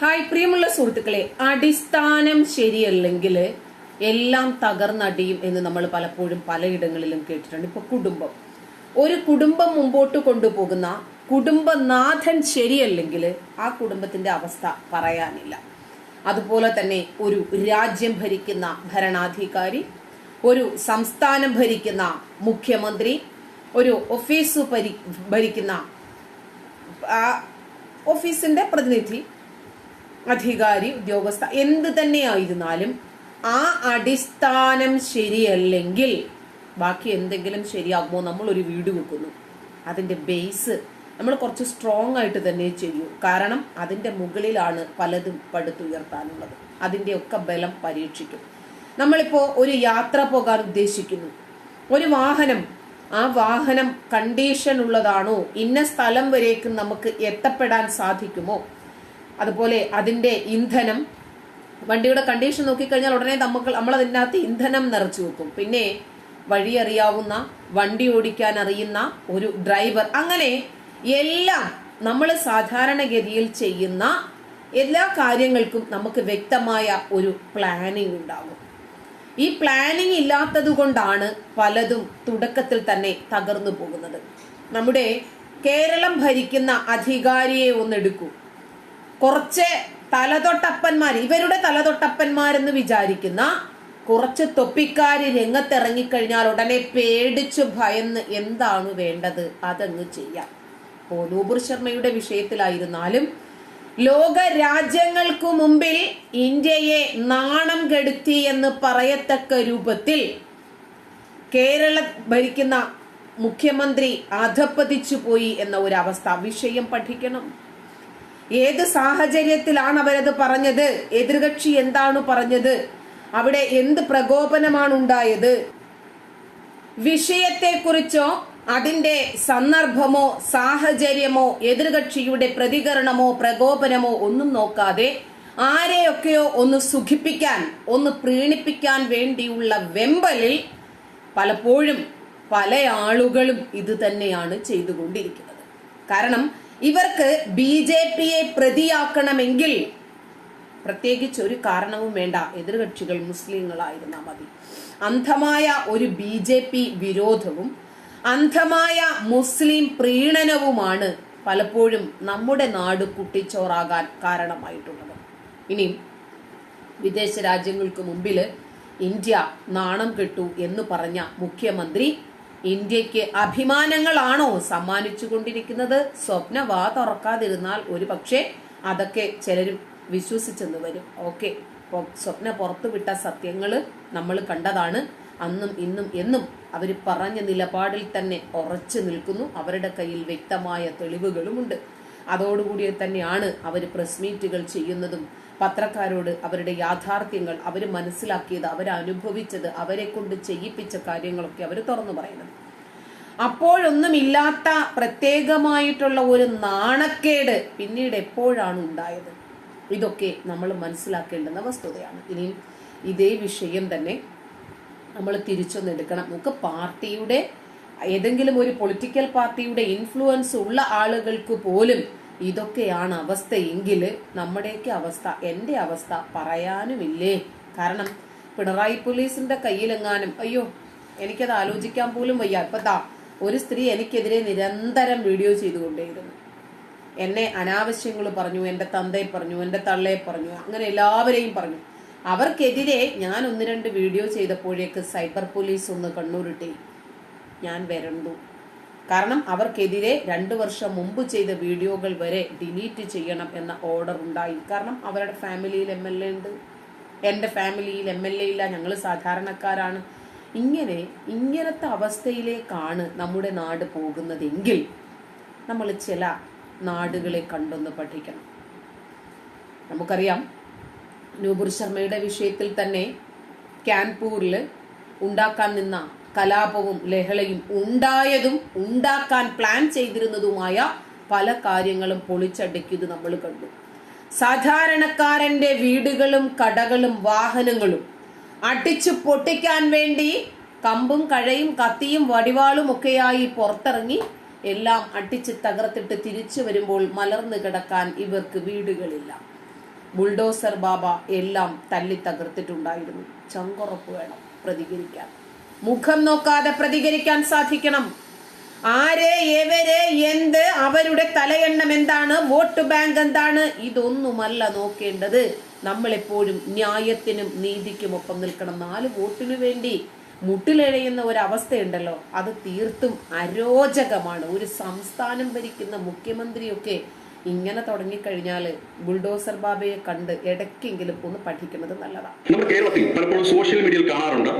Hi പ്രിയമുള്ള സുഹൃത്തുക്കളെ അടിസ്ഥാനം ശരിയല്ലെങ്കിൽ എല്ലാം തകർന്നടിയും എന്ന് നമ്മൾ പലപ്പോഴും പലയിടങ്ങളിലും കേട്ടിട്ടുണ്ട്. ഇപ്പൊ കുടുംബം. ഒരു കുടുംബം മുമ്പോട്ട് കൊണ്ടുപോകുന്ന കുടുംബനാഥൻ ശരിയല്ലെങ്കിൽ ആ കുടുംബത്തിന്റെ അവസ്ഥ പറയാനില്ല. അതുപോലെ തന്നെ ഒരു രാജ്യം ഭരിക്കുന്ന ഭരണാധികാരി ഒരു സംസ്ഥാനം ഭരിക്കുന്ന മുഖ്യമന്ത്രി ഒരു ഓഫീസ് ഭരിക്കുന്ന ഓഫീസിന്റെ പ്രതിനിധി അധികാരി ഉദ്യോഗസ്ഥ എന്ത് തന്നെയായിരുന്നാലും ആ അടിസ്ഥാനം ശരിയല്ലെങ്കിൽ ബാക്കി എന്തെങ്കിലും ശരിയാകുമോ നമ്മൾ ഒരു വീട് വെക്കുന്നു. അതിന്റെ ബേസ് നമ്മൾ കുറച്ച് സ്ട്രോങ് ആയിട്ട് തന്നെ ചെയ്യൂ. കാരണം അതിന്റെ മുകളിലാണ് പലതും പടുത്തുയർത്താനുള്ളത്. അതിന്റെ ഒക്കെ ബലം പരീക്ഷിക്കും. നമ്മളിപ്പോൾ ഒരു യാത്ര പോകാൻ ഉദ്ദേശിക്കുന്നു. ഒരു വാഹനം ആ വാഹനം കണ്ടീഷൻ ഉള്ളതാണോ? ഇന്ന സ്ഥലം വരേക്കും നമുക്ക് എത്തപ്പെടാൻ സാധിക്കുമോ? അതുപോലെ അതിന്റെ ഇന്ധനം. വണ്ടിയുടെ കണ്ടീഷൻ നോക്കിക്കഴിഞ്ഞാൽ ഉടനെ നമുക്ക് നമ്മൾ അതിനകത്ത് ഇന്ധനം നിറച്ചു വെക്കും. പിന്നെ വഴി അറിയാവുന്ന വണ്ടി ഓടിക്കാൻ അറിയുന്ന ഒരു ഡ്രൈവർ അങ്ങനെ എല്ലാം നമ്മൾ സാധാരണഗതിയിൽ ചെയ്യുന്ന എല്ലാ കാര്യങ്ങൾക്കും നമുക്ക് വ്യക്തമായ ഒരു പ്ലാനിങ് ഉണ്ടാകും. ഈ പ്ലാനിങ് ഇല്ലാത്തത് കൊണ്ടാണ് പലതും തുടക്കത്തിൽ തന്നെ തകർന്നു പോകുന്നത്. നമ്മുടെ കേരളം ഭരിക്കുന്ന അധികാരിയെ ഒന്നെടുക്കൂ. കുറച്ച് തലതൊട്ടപ്പന്മാർ ഇവരുടെ തലതൊട്ടപ്പന്മാരെന്ന് വിചാരിക്കുന്ന കുറച്ച് തൊപ്പിക്കാർ രംഗത്തിറങ്ങിക്കഴിഞ്ഞാൽ ഉടനെ പേടിച്ചു ഭയന്ന് എന്താണ് വേണ്ടത്? അതങ്ങ് ചെയ്യാം. നൂപുർ ശർമ്മയുടെ വിഷയത്തിലായിരുന്നാലും ലോക രാജ്യങ്ങൾക്കു മുമ്പിൽ ഇന്ത്യയെ നാണം കെടുത്തി എന്ന് പറയത്തക്ക രൂപത്തിൽ കേരള ഭരിക്കുന്ന മുഖ്യമന്ത്രി അധപ്പതിച്ചു പോയി എന്ന ഒരു അവസ്ഥ വിഷയം പഠിക്കണം. ഏത് സാഹചര്യത്തിലാണ് അവരത് പറഞ്ഞത്? എതിർകക്ഷി എന്താണ് പറഞ്ഞത്? അവിടെ എന്ത് പ്രകോപനമാണ് ഉണ്ടായത് വിഷയത്തെക്കുറിച്ചോ അതിന്റെ സന്ദർഭമോ സാഹചര്യമോ എതിർകക്ഷിയുടെ പ്രതികരണമോ പ്രകോപനമോ ഒന്നും നോക്കാതെ ആരെയൊക്കെയോ ഒന്ന് സുഖിപ്പിക്കാൻ ഒന്ന് പ്രീണിപ്പിക്കാൻ വേണ്ടിയുള്ള വെമ്പലിൽ പലപ്പോഴും പല ആളുകളും ഇത് തന്നെയാണ് ചെയ്തുകൊണ്ടിരിക്കുന്നത്. കാരണം ഇവർക്ക് ബി ജെ പിയെ പ്രതിയാക്കണമെങ്കിൽ പ്രത്യേകിച്ച് ഒരു കാരണവും വേണ്ട. എതിർകക്ഷികൾ മുസ്ലിങ്ങളായിരുന്നാൽ മതി. അന്ധമായ ഒരു ബി ജെ പി വിരോധവും അന്ധമായ മുസ്ലിം പ്രീണനവുമാണ് പലപ്പോഴും നമ്മുടെ നാട് കുട്ടിച്ചോറാകാൻ കാരണമായിട്ടുള്ളത്. ഇനിയും വിദേശ രാജ്യങ്ങൾക്ക് മുമ്പിൽ ഇന്ത്യ നാണം കെട്ടു എന്ന് പറഞ്ഞ മുഖ്യമന്ത്രി ഇന്ത്യയ്ക്ക് അഭിമാനങ്ങളാണോ സമ്മാനിച്ചു കൊണ്ടിരിക്കുന്നത് സ്വപ്ന വാ തുറക്കാതിരുന്നാൽ ഒരു പക്ഷേ അതൊക്കെ ചിലരും വിശ്വസിച്ചെന്ന് വരും. ഓക്കെ. സ്വപ്ന പുറത്തുവിട്ട സത്യങ്ങൾ നമ്മൾ കണ്ടതാണ്. അന്നും ഇന്നും എന്നും അവർ പറഞ്ഞ നിലപാടിൽ തന്നെ ഉറച്ചു നിൽക്കുന്നു. അവരുടെ കയ്യിൽ വ്യക്തമായ തെളിവുകളുമുണ്ട്. അതോടുകൂടി തന്നെയാണ് അവർ പ്രസ് മീറ്റുകൾ ചെയ്യുന്നതും പത്രക്കാരോട് അവരുടെ യാഥാർത്ഥ്യങ്ങൾ അവർ മനസ്സിലാക്കിയത് അവരനുഭവിച്ചത് അവരെ കൊണ്ട് ചെയ്യിപ്പിച്ച കാര്യങ്ങളൊക്കെ അവർ തുറന്നു പറയുന്നത്. അപ്പോഴൊന്നും ഇല്ലാത്ത പ്രത്യേകമായിട്ടുള്ള ഒരു നാണക്കേട് പിന്നീട് എപ്പോഴാണ് ഉണ്ടായത്? ഇതൊക്കെ നമ്മൾ മനസ്സിലാക്കേണ്ടുന്ന വസ്തുതയാണ്. ഇനി ഇതേ വിഷയം തന്നെ നമ്മൾ തിരിച്ചൊന്നെടുക്കണം നമുക്ക് പാർട്ടിയുടെ ഏതെങ്കിലും ഒരു പൊളിറ്റിക്കൽ പാർട്ടിയുടെ ഇൻഫ്ലുവൻസ് ഉള്ള ആളുകൾക്ക് പോലും ഇതൊക്കെയാണ് അവസ്ഥയെങ്കിൽ നമ്മുടെയൊക്കെ അവസ്ഥ എന്റെ അവസ്ഥ പറയാനുമില്ലേ? കാരണം പിണറായി പോലീസിന്റെ കയ്യിലെങ്ങാനും അയ്യോ എനിക്കത് ആലോചിക്കാൻ പോലും വയ്യ. ഇപ്പൊ ഒരു സ്ത്രീ എനിക്കെതിരെ നിരന്തരം വീഡിയോ ചെയ്തുകൊണ്ടേയിരുന്നു. എന്നെ അനാവശ്യങ്ങൾ പറഞ്ഞു എന്റെ തന്തയെ പറഞ്ഞു എന്റെ തള്ളയെ പറഞ്ഞു അങ്ങനെ എല്ലാവരെയും പറഞ്ഞു. അവർക്കെതിരെ ഞാൻ ഒന്ന് രണ്ട് വീഡിയോ ചെയ്തപ്പോഴേക്ക് സൈബർ പോലീസ് ഒന്ന് കണ്ണൂരിട്ടേ. ഞാൻ വരണ്ടു. കാരണം അവർക്കെതിരെ രണ്ടു വർഷം മുമ്പ് ചെയ്ത വീഡിയോകൾ വരെ ഡിലീറ്റ് ചെയ്യണം എന്ന ഓർഡർ ഉണ്ടായി. കാരണം അവരുടെ ഫാമിലിയിൽ എം എൽ എ ഉണ്ട്. എന്റെ ഫാമിലിയിൽ എം എൽ എ ഇല്ല. ഞങ്ങൾ സാധാരണക്കാരാണ്. ഇങ്ങനെ ഇങ്ങനത്തെ അവസ്ഥയിലേക്കാണ് നമ്മുടെ നാട് പോകുന്നതെങ്കിൽ നമ്മൾ ചില നാടുകളെ കണ്ടൊന്ന് പഠിക്കണം. നമുക്കറിയാം നൂപുർ ശർമ്മയുടെ വിഷയത്തിൽ തന്നെ കാൻപൂരിൽ ഉണ്ടാക്കാൻ നിന്ന കലാപവും ലഹളയും ഉണ്ടായതും ഉണ്ടാക്കാൻ പ്ലാൻ ചെയ്തിരുന്നതുമായ പല കാര്യങ്ങളും പൊളിച്ചടക്കിയത് നമ്മൾ കണ്ടു. സാധാരണക്കാരന്റെ വീടുകളും കടകളും വാഹനങ്ങളും അടിച്ചു പൊട്ടിക്കാൻ വേണ്ടി കമ്പും കഴയും കത്തിയും വടിവാളും ഒക്കെയായി പുറത്തിറങ്ങി എല്ലാം അടിച്ച് തകർത്തിട്ട് തിരിച്ചു വരുമ്പോൾ മലർന്നു കിടക്കാൻ ഇവർക്ക് വീടുകളില്ല. ബുൾഡോസർ ബാബ എല്ലാം തല്ലി തകർത്തിട്ടുണ്ടായിരുന്നു. ചങ്കുറപ്പ് വേണം പ്രതികരിക്കാൻ. മുഖം നോക്കാതെ പ്രതികരിക്കാൻ സാധിക്കണം. ആര് എവര് എന്ത് അവരുടെ തലയെണ്ണം എന്താണ് വോട്ട് ബാങ്ക് എന്താണ് ഇതൊന്നുമല്ല നോക്കേണ്ടത്. നമ്മളെപ്പോഴും ന്യായത്തിനും നീതിക്കും ഒപ്പം നിൽക്കണം. നാല് വോട്ടിനു വേണ്ടി മുട്ടിലെഴയുന്ന ഒരു അവസ്ഥയുണ്ടല്ലോ അത് തീർത്തും അരോചകമാണ്. ഒരു സംസ്ഥാനം ഭരിക്കുന്ന മുഖ്യമന്ത്രിയൊക്കെ ഇങ്ങനെ തുടങ്ങിക്കഴിഞ്ഞാൽ ബുൾഡോസർ ബാബയെ കണ്ട് ഇടയ്ക്കെങ്കിലും ഒന്ന് പഠിക്കുന്നത് നല്ലതാണ് നമ്മുടെ കേരളത്തിൽ പലപ്പോഴും സോഷ്യൽ മീഡിയയിൽ കാണാറുണ്ട്.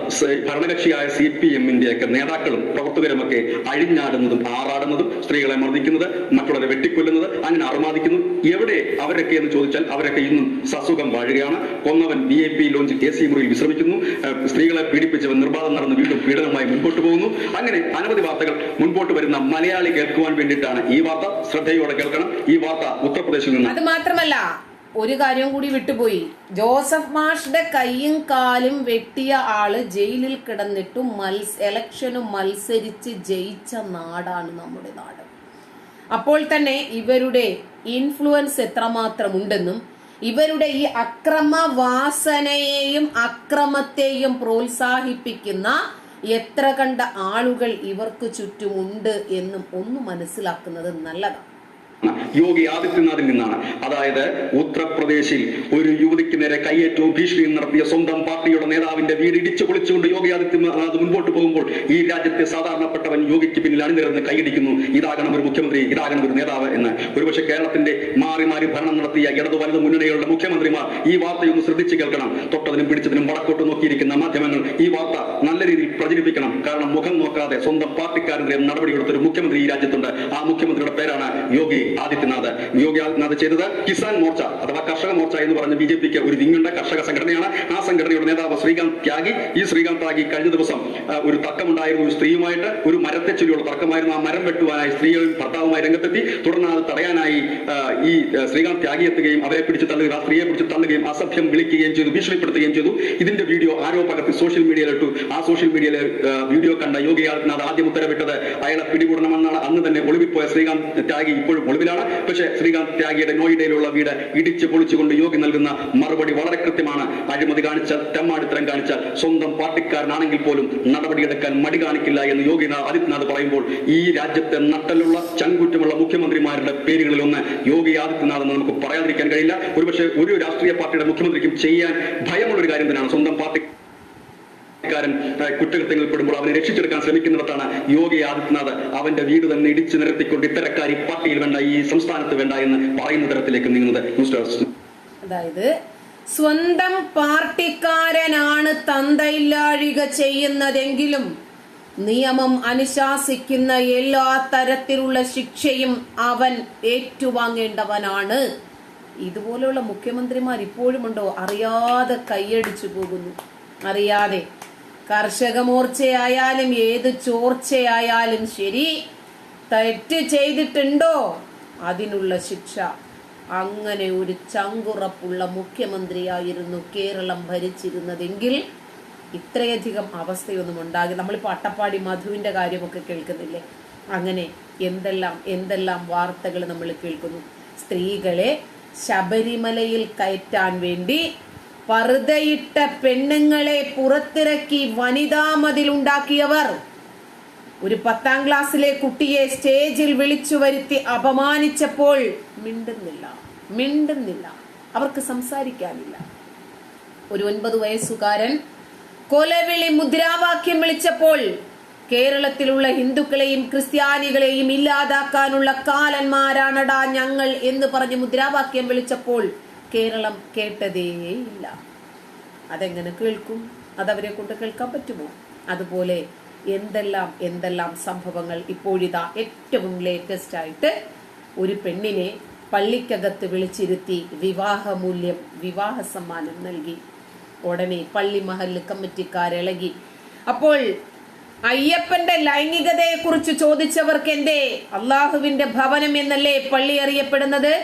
ഭരണകക്ഷിയായ സി പി എമ്മിന്റെ ഒക്കെ നേതാക്കളും പ്രവർത്തകരും ഒക്കെ അഴിഞ്ഞാടുന്നതും ആറാടുന്നതും സ്ത്രീകളെ മർദ്ദിക്കുന്നത് മറ്റുള്ളവരെ വെട്ടിക്കൊല്ലുന്നത് അങ്ങനെ അറുമാദിക്കുന്നു. എവിടെ അവരൊക്കെ എന്ന് ചോദിച്ചാൽ അവരൊക്കെ ഇന്നും സസുഖം വാഴുകയാണ്. കൊന്നവൻ ബി എ പി ലോഞ്ചിൽ എ സി മുറിയിൽ വിശ്രമിക്കുന്നു. സ്ത്രീകളെ പീഡിപ്പിച്ചവൻ നിർബാധം നടന്ന് വീണ്ടും പീഡനവുമായി മുൻപോട്ട് പോകുന്നു. അങ്ങനെ അനവധി വാർത്തകൾ മുൻപോട്ട് വരുന്ന മലയാളി കേൾക്കുവാൻ വേണ്ടിയിട്ടാണ് ഈ വാർത്ത. ശ്രദ്ധയോടെ കേൾക്കണം. ഈ വാർത്ത ഉത്തർപ്രദേശിൽ നിന്ന്. അത് മാത്രമല്ല ഒരു കാര്യം കൂടി വിട്ടുപോയി. ജോസഫ് മാഷിന്റെ കൈയും കാലും വെട്ടിയ ആൾ ജയിലിൽ കിടന്നിട്ടും മത്സ എലക്ഷനും മത്സരിച്ച് ജയിച്ച നാടാണ് നമ്മുടെ നാട്. അപ്പോൾ തന്നെ ഇവരുടെ ഇൻഫ്ലുവൻസ് എത്രമാത്രം ഉണ്ടെന്നും ഇവരുടെ ഈ അക്രമവാസനയെയും അക്രമത്തെയും പ്രോത്സാഹിപ്പിക്കുന്ന എത്ര കണ്ട ആളുകൾ ഇവർക്ക് ചുറ്റുമുണ്ട് എന്നും ഒന്ന് മനസ്സിലാക്കുന്നത് നല്ലതാണ് യോഗി ആദിത്യനാഥിൽ നിന്നാണ്. അതായത് ഉത്തർപ്രദേശിൽ ഒരു യുവതിക്ക് നേരെ കയ്യേറ്റവും ഭീഷണിയും നടത്തിയ സ്വന്തം പാർട്ടിയുടെ നേതാവിന്റെ വീട് ഇടിച്ചു പൊളിച്ചുകൊണ്ട് യോഗി ആദിത്യനാഥ് മുൻപോട്ട് പോകുമ്പോൾ ഈ രാജ്യത്തെ സാധാരണപ്പെട്ടവൻ യോഗിക്ക് പിന്നിൽ അണിനിരന്ന് കൈയടിക്കുന്നു. ഇതാകണം ഒരു മുഖ്യമന്ത്രി ഇതാകണം ഒരു നേതാവ് എന്ന്. ഒരുപക്ഷെ കേരളത്തിന്റെ മാറി മാറി ഭരണം നടത്തിയ ഇടതു വലതു മുന്നണികളുടെ മുഖ്യമന്ത്രിമാർ ഈ വാർത്തയൊന്ന് ശ്രദ്ധിച്ചു കേൾക്കണം. തൊട്ടതിനും പിടിച്ചതിനും വടക്കോട്ട് നോക്കിയിരിക്കുന്ന മാധ്യമങ്ങൾ ഈ വാർത്ത നല്ല രീതിയിൽ പ്രചരിപ്പിക്കണം. കാരണം മുഖം നോക്കാതെ സ്വന്തം പാർട്ടിക്കാരന്റെ നടപടിയെടുത്ത ഒരു മുഖ്യമന്ത്രി ഈ രാജ്യത്തുണ്ട്. ആ മുഖ്യമന്ത്രിയുടെ പേരാണ് യോഗി ആദിത്യനാഥ് യോഗി ആദിത്യനാഥ് ചെയ്തത് കിസാൻ മോർച്ച അഥവാ കർഷക മോർച്ച എന്ന് പറഞ്ഞ ബി ജെ പിക്ക് ഒരു വിങ്ങുണ്ട കർഷക സംഘടനയാണ്. ആ സംഘടനയുടെ നേതാവ് ശ്രീകാന്ത് ത്യാഗി. ഈ ശ്രീകാന്ത് ത്യാഗി കഴിഞ്ഞ ദിവസം ഒരു തർക്കമുണ്ടായിരുന്നു. ഒരു സ്ത്രീയുമായിട്ട് ഒരു മരത്തെ ചൊല്ലിയുള്ള തർക്കമായിരുന്നു. ആ മരം വെട്ടുവാനായി സ്ത്രീകളും ഭർത്താവുമായി രംഗത്തെത്തി. തുടർന്ന് അത് തടയാനായി ഈ ശ്രീകാന്ത് ത്യാഗി എത്തുകയും അവരെ പിടിച്ച് തള്ളുകയും ആ സ്ത്രീയെ പിടിച്ച് തള്ളുകയും അസഭ്യം വിളിക്കുകയും ചെയ്തു ഭീഷണിപ്പെടുത്തുകയും ചെയ്തു. ഇതിന്റെ വീഡിയോ ആരോ പകർത്തി സോഷ്യൽ മീഡിയയിലിട്ടു. ആ സോഷ്യൽ മീഡിയയിലെ വീഡിയോ കണ്ട യോഗി ആദിത്യനാഥ് ആദ്യം ഉത്തരവിട്ടത് അയാളെ പിടികൂടണമെന്നാണ്. അന്ന് തന്നെ ഒളിവിൽ പോയ ശ്രീകാന്ത് ത്യാഗി ഇപ്പോഴും ഒളിവിലാണ് പക്ഷേ ശ്രീകാന്ത് ത്യാഗിയുടെ നോയിഡയിലുള്ള വീട് ഇടിച്ച് പൊളിച്ചുകൊണ്ട് യോഗി നൽകുന്ന മറുപടി വളരെ കൃത്യമാണ്. അഴിമതി കാണിച്ചാൽ തെമ്മാടിത്തരം കാണിച്ചാൽ സ്വന്തം പാർട്ടിക്കാരനാണെങ്കിൽ പോലും നടപടിയെടുക്കാൻ മടി കാണിക്കില്ല എന്ന് യോഗി ആദിത്യനാഥ് പറയുമ്പോൾ ഈ രാജ്യത്തെ നട്ടലുള്ള ചങ്കുറ്റമുള്ള മുഖ്യമന്ത്രിമാരുടെ പേരുകളിൽ ഒന്ന് യോഗി ആദിത്യനാഥ് എന്ന് നമുക്ക് പറയാതിരിക്കാൻ കഴിയില്ല. ഒരുപക്ഷെ ഒരു രാഷ്ട്രീയ പാർട്ടിയുടെ മുഖ്യമന്ത്രിക്കും ചെയ്യാൻ ഭയമുള്ള ഒരു കാര്യം തന്നെയാണ് സ്വന്തം പാർട്ടി ക്കാരൻ കുറ്റകൃത്യങ്ങളിൽ പെടുമ്പോൾ അവനെ രക്ഷിച്ചെടുക്കാൻ ശ്രമിക്കുന്നിടത്താണ് യോഗി ആദിത്യനാഥ് അവന്റെ വീട് തന്നെ ഇടിച്ചു നിരത്തിക്കൊണ്ട് ഇത്തരക്കാരി പാർട്ടിയിൽ വേണ്ട ഈ സംസ്ഥാനത്ത് വേണ്ട എന്ന് പറയുന്ന തരത്തിലേക്ക് നീങ്ങുന്നത് അതായത് സ്വന്തം പാർട്ടിക്കാരനാണ് തന്തയില്ലാഴിക ചെയ്യുന്നതെങ്കിലും നിയമം അനുശാസിക്കുന്ന എല്ലാ തരത്തിലുള്ള ശിക്ഷയും അവൻ ഏറ്റുവാങ്ങേണ്ടവനാണ്. ഇതുപോലെയുള്ള മുഖ്യമന്ത്രിമാർ ഇപ്പോഴുമുണ്ടോ? അറിയാതെ കൈയടിച്ചു പോകുന്നു. അറിയാതെ. കർഷക മോർച്ചയായാലും ഏത് ചോർച്ചയായാലും ശരി തെറ്റ് ചെയ്തിട്ടുണ്ടോ? അതിനുള്ള ശിക്ഷ. അങ്ങനെ ഒരു ചങ്കുറപ്പുള്ള മുഖ്യമന്ത്രിയായിരുന്നു കേരളം ഭരിച്ചിരുന്നതെങ്കിൽ ഇത്രയധികം അവസ്ഥയൊന്നും ഉണ്ടാകി. നമ്മളിപ്പോൾ അട്ടപ്പാടി മധുവിന്റെ കാര്യമൊക്കെ കേൾക്കുന്നില്ലേ? അങ്ങനെ എന്തെല്ലാം എന്തെല്ലാം വാർത്തകൾ നമ്മൾ കേൾക്കുന്നു? സ്ത്രീകളെ ശബരിമലയിൽ കയറ്റാൻ വേണ്ടി പറുതയിട്ട പെണ്ണുങ്ങളെ പുറത്തിറക്കി വനിതാ മതിലുണ്ടാക്കിയവർ ഒരു പത്താം ക്ലാസ്സിലെ കുട്ടിയെ സ്റ്റേജിൽ വിളിച്ചു വരുത്തി അപമാനിച്ചപ്പോൾ മിണ്ടുന്നില്ല മിണ്ടുന്നില്ല. അവർക്ക് സംസാരിക്കാനില്ല. ഒരു ഒൻപത് വയസ്സുകാരൻ കൊലവിളി മുദ്രാവാക്യം വിളിച്ചപ്പോൾ കേരളത്തിലുള്ള ഹിന്ദുക്കളെയും ക്രിസ്ത്യാനികളെയും ഇല്ലാതാക്കാനുള്ള കാലന്മാരാണടാ ഞങ്ങൾ എന്ന് പറഞ്ഞ് മുദ്രാവാക്യം വിളിച്ചപ്പോൾ കേരളം കേട്ടതേയില്ല അതെങ്ങനെ കേൾക്കും? അതവരെ കൊണ്ട് കേൾക്കാൻ പറ്റുമോ? അതുപോലെ എന്തെല്ലാം എന്തെല്ലാം സംഭവങ്ങൾ ഇപ്പോഴിതാ ഏറ്റവും ലേറ്റസ്റ്റ് ആയിട്ട് ഒരു പെണ്ണിനെ പള്ളിക്കകത്ത് വിളിച്ചിരുത്തി വിവാഹമൂല്യം വിവാഹ സമ്മാനം നൽകി. ഉടനെ പള്ളി മഹല്ല് കമ്മിറ്റിക്കാരിളകി. അപ്പോൾ അയ്യപ്പന്റെ ലൈംഗികതയെ കുറിച്ച് ചോദിച്ചവർക്ക് എന്തേ അള്ളാഹുവിന്റെ ഭവനം എന്നല്ലേ പള്ളി അറിയപ്പെടുന്നത്?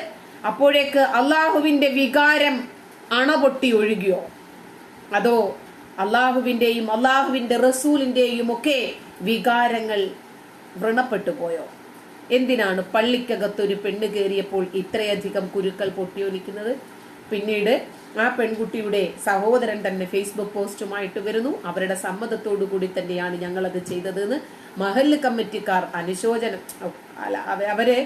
അപ്പോഴേക്ക് അള്ളാഹുവിന്റെ വികാരം അണപൊട്ടി ഒഴുകിയോ? അതോ അള്ളാഹുവിന്റെയും അള്ളാഹുവിന്റെ റസൂലിന്റെയും ഒക്കെ വികാരങ്ങൾ വ്രണപ്പെട്ടു പോയോ? എന്തിനാണ് പള്ളിക്കകത്തൊരു പെണ്ണ് കയറിയപ്പോൾ ഇത്രയധികം കുരുക്കൾ പൊട്ടിയൊലിക്കുന്നത്? പിന്നീട് ആ പെൺകുട്ടിയുടെ സഹോദരൻ തന്നെ ഫേസ്ബുക്ക് പോസ്റ്റുമായിട്ട് വരുന്നു. അവരുടെ സമ്മതത്തോടു കൂടി തന്നെയാണ് ഞങ്ങളത് ചെയ്തതെന്ന് മഹല്ല് കമ്മിറ്റിക്കാർ അനുശോചനം അവരെ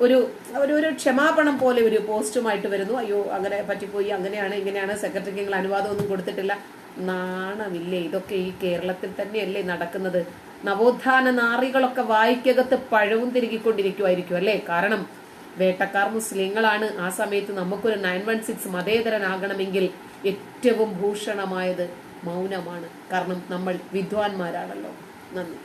ഒരു ഒരു ഒരു ക്ഷമാപണം പോലെ ഒരു പോസ്റ്റുമായിട്ട് വരുന്നു. അയ്യോ അങ്ങനെ പറ്റിപ്പോയി അങ്ങനെയാണ് ഇങ്ങനെയാണ് സെക്രട്ടറിക്ക് നിങ്ങൾ അനുവാദമൊന്നും കൊടുത്തിട്ടില്ല. നാണമില്ലേ ഇതൊക്കെ ഈ കേരളത്തിൽ തന്നെയല്ലേ നടക്കുന്നത്. നവോത്ഥാന നാറികളൊക്കെ വായിക്കകത്ത് പഴവും തിരുകിക്കൊണ്ടിരിക്കുമായിരിക്കും അല്ലേ? കാരണം വേട്ടക്കാർ മുസ്ലിങ്ങളാണ്. ആ സമയത്ത് നമുക്കൊരു നയൻ വൺ സിക്സ് മതേതരനാകണമെങ്കിൽ ഏറ്റവും ഭൂഷണമായത് മൗനമാണ്. കാരണം നമ്മൾ വിദ്വാൻമാരാണല്ലോ. നന്ദി.